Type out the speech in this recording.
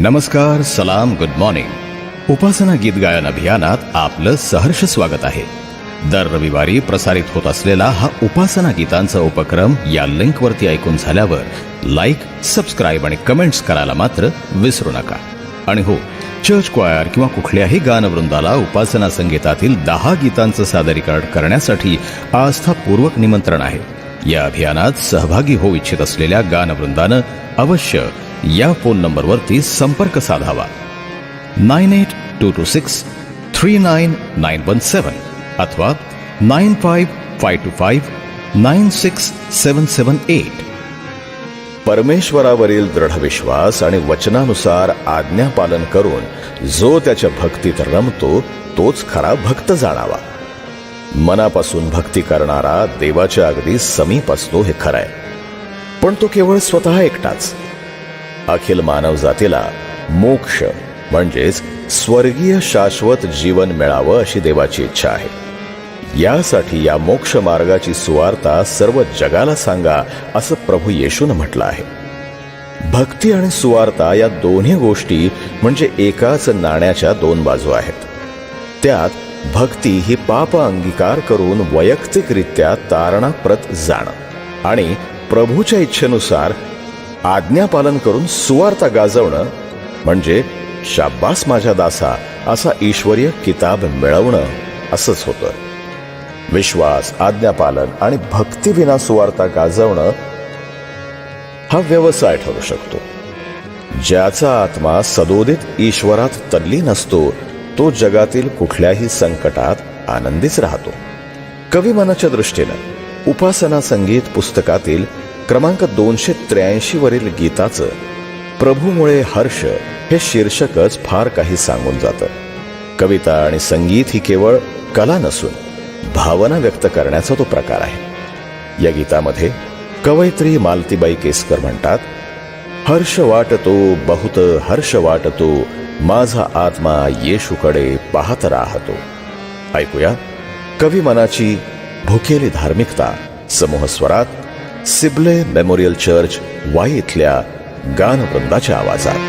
नमस्कार सलाम good morning उपासना गीत गायन अभियानात आपलं सहर्ष स्वागत आहे. दर रविवारी प्रसारित होत असलेला हा उपासना गीतांचा उपक्रम या लिंकवरती ऐकून झाल्यावर लाईक सबस्क्राईब आणि कमेंट्स करायला मात्र विसरू नका. आणि हो चर्च क्वायर किंवा कुठल्याही गानवृंदाला उपासना संगीतातील दहा गीतांचं सादरीकरण करण्यासाठी आस्थापूर्वक निमंत्रण आहे. या अभियानात सहभागी होऊ इच्छित असलेल्या गानवृंदानं अवश्य या फोन नंबरवरती संपर्क साधावा. Nine eight two two six three nine nine one seven अथवा nine five five two five nine six seven seven eight. परमेश्वरावरील दृढ विश्वास आणि वचनानुसार आज्ञापालन करून जो त्याच्या भक्तीत रमतो तोच खरा भक्त जाणावा. मनापासून भक्ती करणारा देवाच्या अगदी समीप असतो हे खरंय. पण तो केवळ स्वतः एकटाच. अखिल मानव जातीला मोक्ष म्हणजेच स्वर्गीय शाश्वत जीवन मिळावं अशी देवाची इच्छा आहे. यासाठी या मोक्ष मार्गाची सुवार्ता सर्व जगाला सांगा असं प्रभू येशून म्हटलं आहे. भक्ती आणि सुवार्ता या दोन्ही गोष्टी म्हणजे एकाच नाण्याच्या दोन बाजू आहेत. त्यात भक्ती ही पाप अंगीकार करून वैयक्तिकरित्या तारणाप्रत जाणं आणि प्रभूच्या इच्छेनुसार आज्ञापालन करून सुवार्ता गाजवणं म्हणजे शाब्बास माझ्या दासा असा ईश्वरीय किताब मिळवणं असंच होतं. विश्वास आज्ञापालन आणि भक्तीविना सुवार्ता गाजवणं हा व्यवसाय ठरू शकतो. ज्याचा आत्मा सदोदित ईश्वरात तल्लीन असतो तो जगातील कुठल्याही संकटात आनंदीच राहतो. कवी मनाच्या दृष्टीनं उपासना संगीत पुस्तकातील क्रमांक दोनशे त्र्याऐंशी वरील गीताचं प्रभूमुळे हर्ष हे शीर्षकच फार काही सांगून जातं. कविता आणि संगीत ही केवळ कला नसून भावना व्यक्त करण्याचा तो प्रकार आहे. या गीतामध्ये कवयित्री मालतीबाई केसकर म्हणतात हर्ष वाटतो बहुत हर्ष वाटतो माझा आत्मा येशूकडे पाहत राहतो. ऐकूया कवी मनाची भुकेली धार्मिकता समूह स्वरात सिबले मेमोरियल चर्च वाई इथल्या गानवृंदाच्या आवाजात.